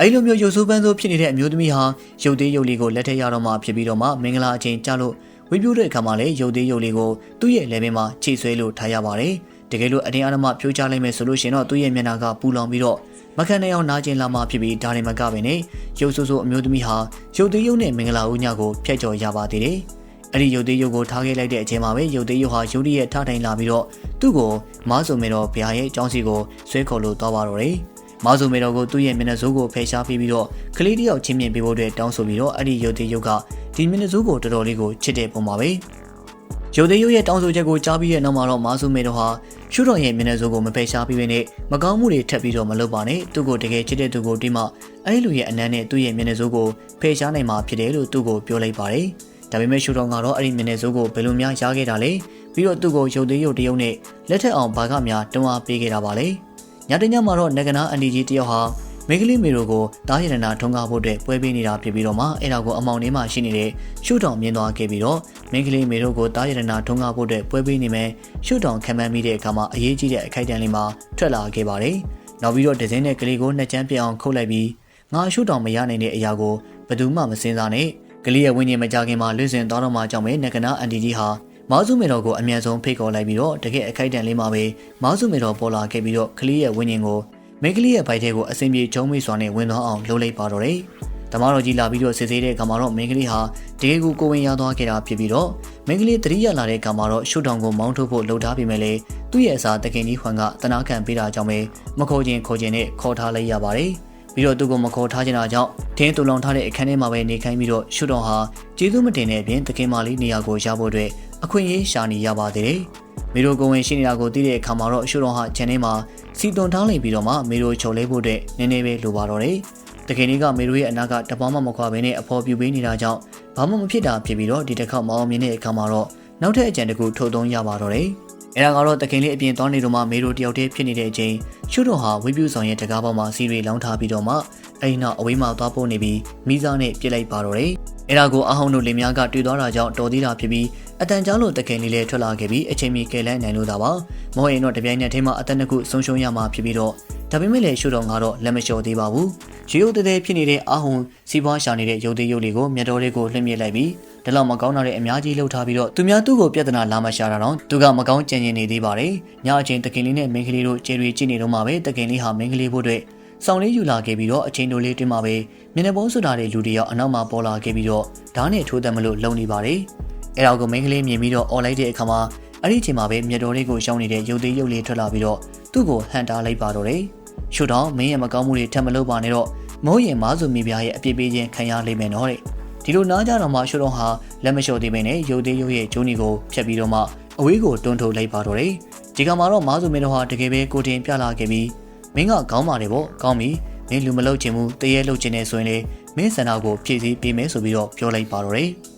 အဲ့လိုမျိုးရုပ်ဆိုးပန်းဆိုးဖြစ်နေတဲ့အမျိုးသမီးဟာရုပ်သေးရုပ်လေးကိုလက်ထက်ရတော့မှဖြစ်ပြီးတော့မှမင်္ဂလာအချိန်ကြလို့ဝေပြူတဲ့အခါမှာလည်းရုပ်သေးရုပ်လေးကိုသူ့ရဲ့လက်ပင်မှာခြေဆွဲလို့ထားရပါတယ်တကယ်လို့အတင်းအဓမ္မဖြိုးချလိုက်မယ်ဆိုလို့ရှိရင်တော့သူ့ရဲ့မျက်နှာကပူလောင်ပြီးတော့မခံနိုင်အောင်နာကျင်လာမှဖြစ်ပြီးဒါရင်မကပင်နဲ့ရုပ်ဆိုးဆိုးအမျိုးသမီးဟာရုပ်သေးရုပ်နဲ့မင်္ဂလာဦးညကိုဖျက်ကျော်ရပါသေးတယ်အဲ့ဒီရုပ်သေးရုပ်ကိုထားခဲ့လိုက်တဲ့အချိန်မှာပဲရုပ်သေးရုပ်ဟာရုပ်တရက်ထားထိုင်လာပြီးတော့သူ့ကိုမားစုံမေတော်ဘုရားရဲ့အကြောင်းစီကိုဆွဲခေါ်လို့သွားပါတော့တယ်။ မားစုံမေတော်ကိုသူ့ရဲ့မျက်နှာစိုးကိုဖယ်ရှားပြီးပြီးတော့ကလေးတယောက်ချင်းမြင်ပေးဖို့အတွက်တောင်းဆိုပြီးတော့အဲ့ဒီရုပ်သေးရုပ်ကဒီမျက်နှာစိုးကိုတော်တော်လေးကိုချစ်တဲ့ပုံပါပဲ။ရုပ်သေးရုပ်ရဲ့တောင်းဆိုချက်ကိုကြားပြီးတဲ့နောက်မှာတော့မားစုံမေတော်ဟာရှုတော်ရဲ့မျက်နှာစိုးကိုမဖယ်ရှားပြီးပဲနဲ့မကောင်းမှုတွေထပ်ပြီးတော့မလုပ်ပါနဲ့သူ့ကိုတကယ်ချစ်တဲ့သူကိုတိမှအဲ့ဒီလူရဲ့အနမ်းနဲ့သူ့ရဲ့မျက်နှာစိုးကိုဖယ်ရှားနိုင်မှာဖြစ်တယ်လို့သူ့ကိုပြောလိုက်ပါတယ်။ဒါပေမဲ့ရှုတော်ကတော့အဲ့ဒီမျက်နှာစိုးကိုဘယ်လိုများရခဲ့တာလဲပြီးတော့သူ့ကိုရုပ်သေးရုပ်တရုပ်နဲ့လက်ထက်အောင်ဘာကများတွန်းအားပေးခဲ့တာပါလေ ညတညမှာတော့နဂနာအန်ဒီကြီးတယောက်ဟာမိန်းကလေးမေတို့ကိုတားရတနာထုံကားဖို့အတွက်ပွဲပေးနေတာဖြစ်ပြီးတော့မှအဲ့ဒါကိုအမောင်လေးမှရှိနေတဲ့ရှုထောင်မြင်သွားခဲ့ပြီးတော့မိန်းကလေးမေတို့ကိုတားရတနာထုံကားဖို့အတွက်ပွဲပေးနေမယ်ရှုထောင်ခံမှန်းမိတဲ့အခါမှာအရေးကြီးတဲ့အခိုက်အတန့်လေးမှာထွက်လာခဲ့ပါတယ်နောက်ပြီးတော့ဒဇင်းနဲ့ကလေးကိုနှစ်ချမ်းပြအောင်ခုတ်လိုက်ပြီးငါရှုထောင်မရနိုင်တဲ့အရာကိုဘယ်သူမှမစင်စားနဲ့ကလေးရဲ့ဝိညာဉ်မကြခင်မှာလွင့်စင်သွားတော့မှကြောင့်ပဲနဂနာအန်ဒီကြီးဟာ မောက်စုမေတော်ကိုအမြန်ဆုံးဖိတ်ခေါ်လိုက်ပြီးတော့တကယ်အခိုက်အတန့်လေးမှာပဲမောက်စုမေတော်ပေါ်လာခဲ့ပြီးတော့ကလေးရဲ့ဝိညာဉ်ကိုမိန်းကလေးရဲ့ဘိုက်ထဲကိုအစင်ပြေကျုံးမိစွာနဲ့ဝင်သွားအောင်လှုပ်လိုက်ပါတော့တယ်။တမတော်ကြီးလာပြီးတော့စစ်ဆေးတဲ့အခါမှာတော့မိန်းကလေးဟာတကယ်ကိုကိုဝင်ရသွားခဲ့တာဖြစ်ပြီးတော့မိန်းကလေးတတိယလာတဲ့အခါမှာတော့ရှုထောင်ကိုမောင်းထုတ်ဖို့လှုပ်ထားပြီးမဲ့လေသူ့ရဲ့အစားတခင်ကြီးခွန်ကတနာခံပေးတာကြောင့်ပဲမခေါ်ခြင်းခေါ်ခြင်းနဲ့ခေါ်ထားလိုက်ရပါတယ်။ပြီးတော့သူ့ကိုမခေါ်ထားခြင်းတာကြောင့်ထင်းတူလောင်ထားတဲ့အခန်းထဲမှာပဲနေခိုင်းပြီးတော့ရှုတော်ဟာကျေးဇူးမတင်တဲ့အပြင်တခင်မလေးနေရာကိုရဖို့အတွက် အခွင့်အရေးရှာနေရပါသေးတယ်။မေတို့ကိုဝင်ရှိနေတာကိုသိတဲ့အခါမှာတော့ရှုတော်ဟာခြံထဲမှာစီတွန်ထားလိုက်ပြီးတော့မှမေတို့ချုပ်လဲဖို့အတွက်နည်းနည်းပဲလိုပါတော့တယ်။တခင်ကြီးကမေတို့ရဲ့အနာကတပေါင်းမှမခွာဘဲနဲ့အဖော်ပြပေးနေတာကြောင့်ဘာမှမဖြစ်တာဖြစ်ပြီးတော့ဒီတစ်ခေါက်မအောင်မြင်တဲ့အခါမှာတော့နောက်ထပ်အကြံတစ်ခုထုတ်သုံးရပါတော့တယ်။အဲဒါကတော့တခင်လေးအပြင်သွားနေတော့မှမေတို့တယောက်တည်းဖြစ်နေတဲ့အချိန်ရှုတော်ဟာဝိပုဆောင်ရဲ့တကားပေါ်မှာစီရီလောင်းထားပြီးတော့မှအဲ့ဒီနောက်အဝေးမှာသွားပို့နေပြီးမိစားနဲ့ပြစ်လိုက်ပါတော့တယ်။အဲဒါကိုအဟောင်းတို့လင်များကတွေ့သွားတာကြောင့်တော်သေးတာဖြစ်ပြီး အတန်ကြားလို့တခင်လေးလည်းထွက်လာခဲ့ပြီးအချိန်မီကယ်လန်းနိုင်လို့သာပါ။မဟုတ်ရင်တော့တပြိုင်နက်တည်းမှာအသက်နှစ်ခုဆုံးရှုံးရမှာဖြစ်ပြီးတော့ဒါပေမဲ့လည်းရှုတော်ကတော့လက်မလျှော့သေးပါဘူး။ရေရုပ်တဲတဲဖြစ်နေတဲ့အာဟုံစီးပွားရှာနေတဲ့ရုပ်သေးရုပ်လေးကိုမြတ်တော်လေးကိုလှည့်မြစ်လိုက်ပြီးဒါလောက်မကောင်းတာတဲ့အများကြီးလှုပ်ထားပြီးတော့သူများသူ့ကိုပြဿနာလာမရှာတာတော့သူကမကောင်းကြံကျင်နေသေးပါတယ်။ညအချိန်တခင်လေးနဲ့မင်းကလေးတို့ကျေတွေကြည့်နေတော့မှပဲတခင်လေးဟာမင်းကလေးဖို့အတွက်ဆောင်လေးယူလာခဲ့ပြီးတော့အချိန်တိုလေးတွင်းမှာပဲမျက်နှာပုံးဆိုတာတဲ့လူတယောက်အနောက်မှာပေါ်လာခဲ့ပြီးတော့ဓာတ်နဲ့ထိုးတယ်မလို့လုံနေပါတယ်။ အဲဒါကိုမင်းကလေးမြင်ပြီးတော့អော်လိုက်တဲ့အခါမှာအဲ့ဒီအချိန်မှာပဲမြတ်တော်လေးကိုရှောင်းနေတဲ့ရုပ်သေးရုပ်လေးထွက်လာပြီးတော့သူ့ကိုဟန်တာလိုက်ပါတော့တယ်။ရှုတော့မင်းရဲ့မကောင်းမှုတွေထပ်မလုပ်ပါနဲ့တော့မိုးရင်မားစုမိဖုရားရဲ့အပြစ်ပေးခြင်းခံရလိမ့်မယ်နော်တဲ့။ဒီလိုနားကြတော့မှရှုတော့ဟာလက်မလျှော့သေးပဲနဲ့ရုပ်သေးရုပ်ရဲ့ကျိုးနီကိုဖြတ်ပြီးတော့မှအဝေးကိုတွန်းထုတ်လိုက်ပါတော့တယ်။ဒီကမှာတော့မားစုမင်းတော်ဟာတကယ်ပဲကိုတင်ပြလာခဲ့ပြီးမင်းကကောင်းပါတယ်ပေါ့ကောင်းပြီမင်းလူမလုပ်ချင်ဘူးတရေလုပ်ချင်နေဆိုရင်လေမင်းစန္ဒကိုဖြည့်ဆည်းပေးမယ်ဆိုပြီးတော့ပြောလိုက်ပါတော့တယ်။